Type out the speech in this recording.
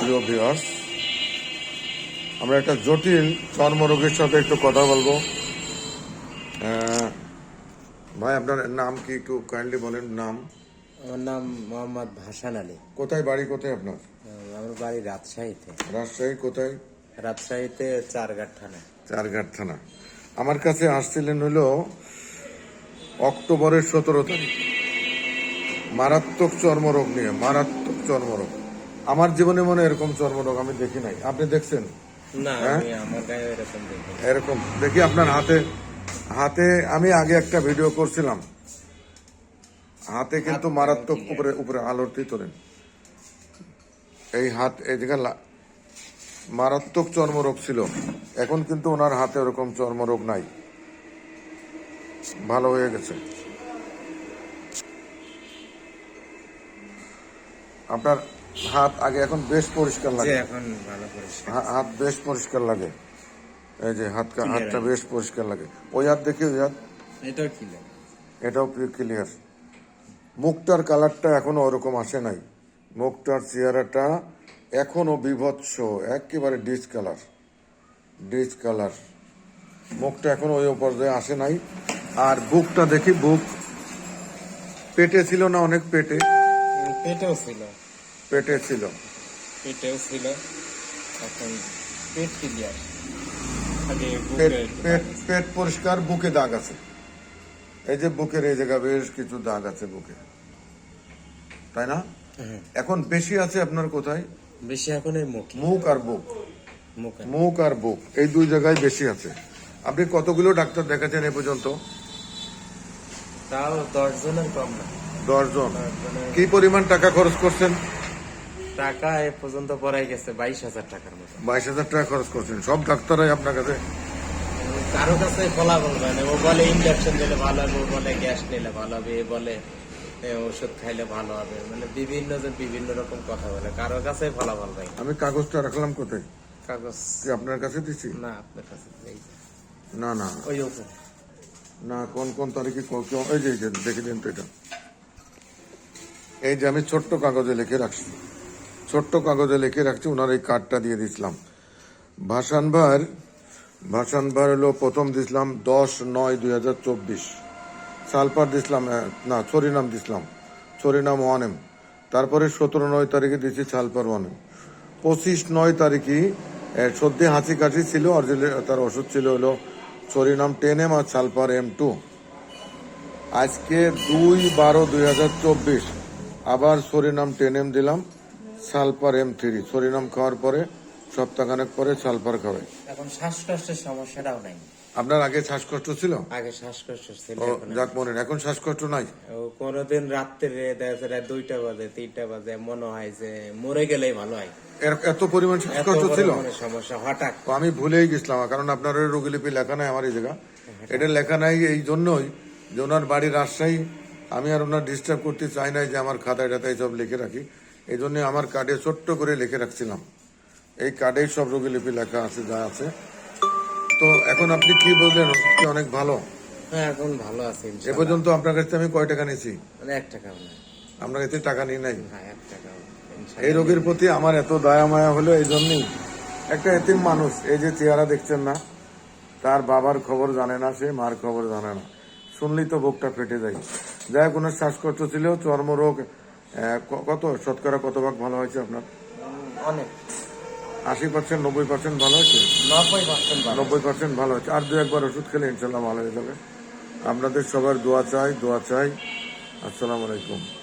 প্রিয় ভিউয়ার্স আমরা একটা জটিল চর্মরোগের সাথে একটু কথা বলব। ভাই আপনার নাম কি একটু কাইন্ডলি বলেন? নাম? আমার নাম মোহাম্মদ ভাসান আলী। কোথায় বাড়ি কোথায় আপনার? আমার বাড়ি রাজশাহীতে। রাজশাহী কোথায়? রাজশাহীতে চারঘাট থানা। চারঘাট থানা। আমার কাছে আসছিলেন হলো অক্টোবরের সতেরো তারিখ। মারাত্মক চর্মরোগ নিয়ে মারাত্মক চর্মরোগ। আমার জীবনে মনে এরকম চর্মরোগ আমি দেখি নাই। আপনি দেখছেন? হ্যাঁ? এরকম দেখি আপনার হাতে হাতে আমি আগে একটা ভিডিও করছিলাম। হাতে কিন্তু মারাত্মক উপরে উপরে আলোরতি তোলেন। এই হাত লা- মারাত্মক চর্মরোগ ছিল। এখন কিন্তু ওনার হাতে ওরকম চর্মরোগ নাই। ভালো হয়ে গেছে। আপনার হাত আগে এখন বেশ পরিষ্কার লাগে। এখন ভালো পরিষ্কার। হাত বেশ পরিষ্কার লাগে। এই যে হাত হাতটা বেশ পরিষ্কার লাগে। ওই হাত দেখি ওই হাত? এটাও কি এটাও ক্লিয়ার মুখটার কালারটা এখনও ওরকম আসে নাই। মুখটার চেহারাটা এখনও বিভৎস একেবারে ডিস কালার ডিস কালার মুখটা এখনও ওই পর্যায়ে আসে নাই। আর বুকটা দেখি বুক পেটে ছিল না অনেক পেটে? পেটেও ছিল। পেটে ছিল। পেটেও ছিল। এখন পেট ক্লিয়ার পেট পেট পরিষ্কার বুকে দাগ আছে। এই যে বুকের এই জায়গা বেশ কিছু দাগ আছে বুকে। তাই না। এখন বেশি আছে আপনার কোথায়? বেশি এখন এই মুখ। মুখ আর বুক। মুখে আর বুক। এই দুই জায়গায় বেশি আছে। আপনি কতগুলো ডাক্তার দেখাচ্ছেন এ পর্যন্ত? তাও দশ জনের কম না। দশজন। কি পরিমাণ টাকা খরচ করছেন? টাকা এ পর্যন্ত পড়াই গেছে বাইশ হাজার টাকার মতো। বাইশ হাজার টাকা খরচ করছেন। সব ডাক্তাররাই আপনার কাছে? কারও কাছে বলবে না। ও বলে ইঞ্জেকশন দিলে ভালো হবে ও বলে গ্যাস নিলে ভালো হবে এ বলে ওষুধ খাইলে ভালো হবে। মানে বিভিন্ন জন বিভিন্ন রকম কথা বলে কারও কাছে ফলাফল ভাই আমি কাগজটা রাখলাম কোথায়? কাগজ। কি আপনার কাছে দিচ্ছি না আপনার কাছে না না। ওই না কোন কোন তারিখে যে এই যে, দেখে দিন তো এটা। এই যে আমি ছোট্ট কাগজে লিখে রাখছি। ছোট্ট কাগজে লিখে রাখছি ওনার এই কার্ডটা দিয়ে দিছিলাম। ভাসান ভার ভাসান ভার হলো প্রথম দিছিলাম দশ নয় দুই হাজার চব্বিশ। সালপার দিছিলাম না, ছরিনাম দিছিলাম, ছরিনাম ওয়ানেম তারপরে সতেরো নয় তারিখে দিয়েছি সালপার ওয়ান এম। পঁচিশ নয় তারিখে সর্দি হাঁচি কাশি ছিল, আর তার ওষুধ ছিল হলো ছরিনাম টেন এম আর সালপার এম টু। আজকে দুই বারো দুই হাজার চব্বিশ, আবার সরিনাম টেন এম দিলাম। সালপার এম থ্রি সরিনাম খাওয়ার পরে সপ্তাহখানেক পরে সালপার খাওয়াই এখন শ্বাসকষ্টের সমস্যাটাও নাই। আপনার আগে শ্বাসকষ্ট ছিল? আগে শ্বাসকষ্ট ছিল এখন যাক মনে এখন শ্বাসকষ্ট নাই? কোনোদিন রাত্রে দেখা দুইটা বাজে তিনটা বাজে মনে হয় যে মরে গেলেই ভালো হয়। এত পরিমাণ শ্বাসকষ্ট ছিল? সমস্যা হঠাৎ। আমি ভুলেই গেছিলাম কারণ আপনার ওই রোগীলিপি লেখা নাই আমার এই জায়গা। এটা লেখা নাই এই জন্যই যে ওনার বাড়ি রাজশাহী আমি আর ওনার ডিস্টার্ব করতে চাই নাই যে আমার খাতায় টাতায় সব লিখে রাখি। এই জন্য আমার কার্ডে ছোট্ট করে লিখে রাখছিলাম। এই কার্ডেই সব রোগীলিপি লেখা আছে যা আছে। তো এখন আপনি কি বললেন কি অনেক ভালো? হ্যাঁ এখন ভালো আছে এ পর্যন্ত আপনার কাছে আমি কয় টাকা নিয়েছি? মানে এক টাকা না আপনার কাছে টাকা নিয়ে নাই? হ্যাঁ এই রোগীর প্রতি আমার এত দয়া মায়া হলো এই জন্যই। একটা এতিম মানুষ এই যে চেহারা দেখছেন না তার বাবার খবর জানে না সে মার খবর জানে না। শুনলেই তো বুকটা ফেটে যায়। যাই ওনার শ্বাসকষ্ট ছিল চর্মরোগ কত? শতকরা কত ভাগ ভালো হয়েছে আপনার? অনেক। আশি পার্সেন্ট নব্বই পার্সেন্ট ভালো হয়েছে? নব্বই পার্সেন্ট ভালো। নব্বই পার্সেন্ট ভালো হয়েছে। আর দু একবার ওষুধ খেলে ইনশাল্লাহ ভালো হয়ে যাবে। আপনাদের সবার দোয়া চাই দোয়া চাই। আসসালামু আলাইকুম।